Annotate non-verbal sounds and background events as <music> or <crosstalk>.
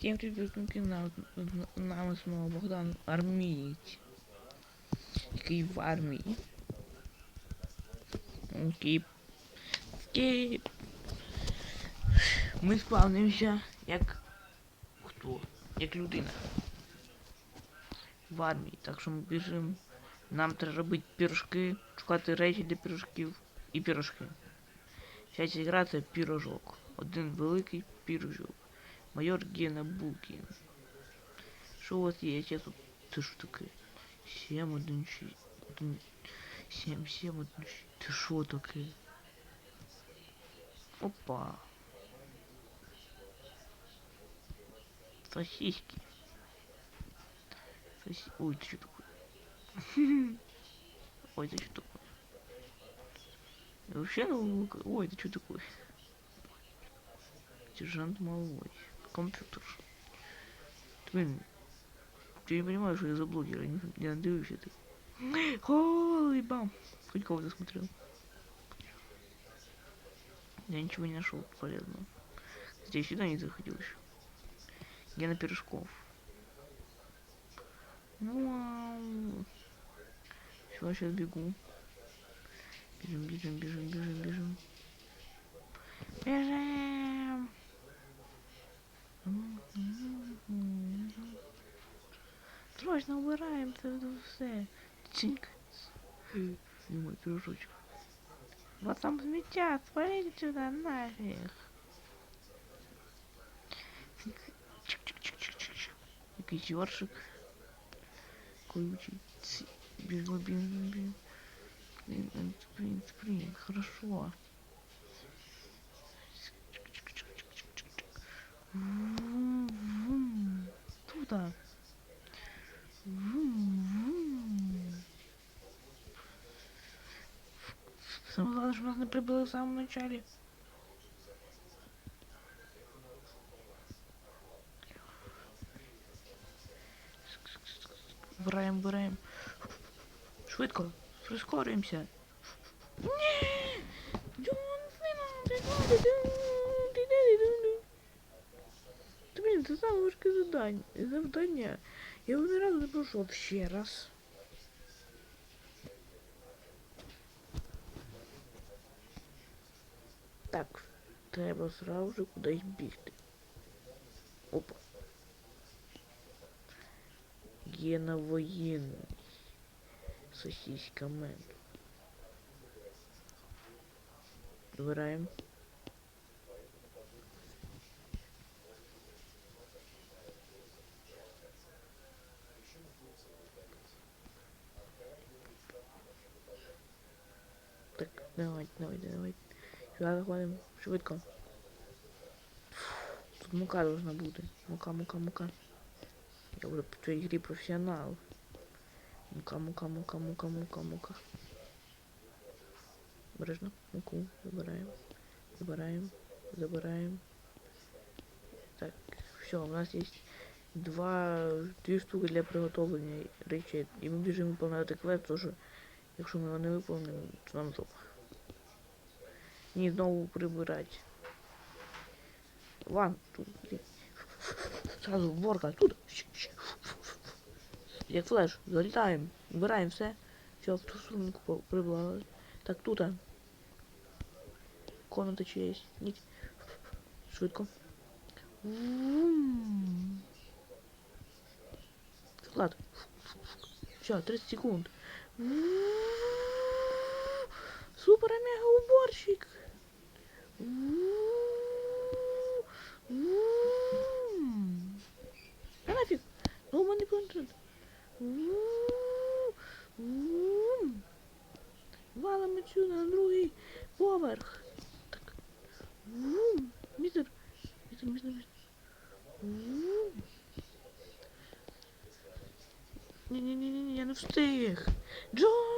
Тем підписників на нами знову Богдан Армієць. Який в армії. Окей. Окей. Ми спавнимося як хто? Як людина. В армії. Так що ми біжимо. Нам треба робити пірожки, шукати речі для пірожків і пірожки. Вся ця це пірожок. Один великий пірожок. Майор Гена Букін. Що у вас є? Я тут. Це що таке? 7, 1, 6, 1, 7, 7, 1, 6. Це що таке? Опа. Сосиски. Соси... Ой, это что такое? <laughs> Ой, это что такое? Вообще, ну, ой, это что такое? Сержант Малой. Компьютер. Блин, ты не понимаешь, что я за блогер, я не, не надеюсь ты. Ой, бам! Хоть кого-то смотрел. Я ничего не нашел полезного. Кстати, я сюда не заходил еще. Гена Пирожков. Ну, все, сейчас бегу. Бежим, бежим, бежим, бежим, бежим. Бежим! Срочно убираем це все. Чинк. Мой пирожочек. Вот там сміття, свалите сюда нафиг. Чик-чик-чик-чик-чик. Якийсь ёршик. Колючий. Бежим, бежим, бежим. Блин, блин, блин, хорошо. Вум-вум. Туда. Самое главное, что нас не прибыло в самом начале. Вбираємо, вбираємо. Швидко, прискорюємося. Ні! Джон Сина, ти куди? Ти де, ду-ду. Та блін, це саме важке завдання. завдання. Я його не разу не пройшов ще раз. Так, треба сразу же кудись бігти. Опа. Гена воєнний. Сосиска мен. Вибираємо. Так, давайте, давайте, давайте. Сюди заходимо. Швидко. Тут мука должна бути. Мука, мука, мука. Я уже в цій грі професіонал. Мука, мука, мука, мука, мука, мука. Бережно. Муку забираємо. Забираємо. Забираємо. Так, все, у нас есть два, дві штуки для приготовлення речей. І ми біжимо виконувати квест, що якщо ми його не виконуємо, то нам жопа. Ні, знову прибирати. Ван, тут, блін. Сразу уборка, тут. Як флеш, залітаємо, вбираємо все. Все, в ту сторону прибрали. Так, тут. Комната чи є? Ні. Швидко. Склад. Все, 30 секунд. Супер мега уборщик. А нафиг. Ну, у мене планшет. Валом отсюда на другий поверх. Так. Вум. Мистер. Мистер, мистер, мистер. Вум. Не-не-не-не, я не встиг. Джон!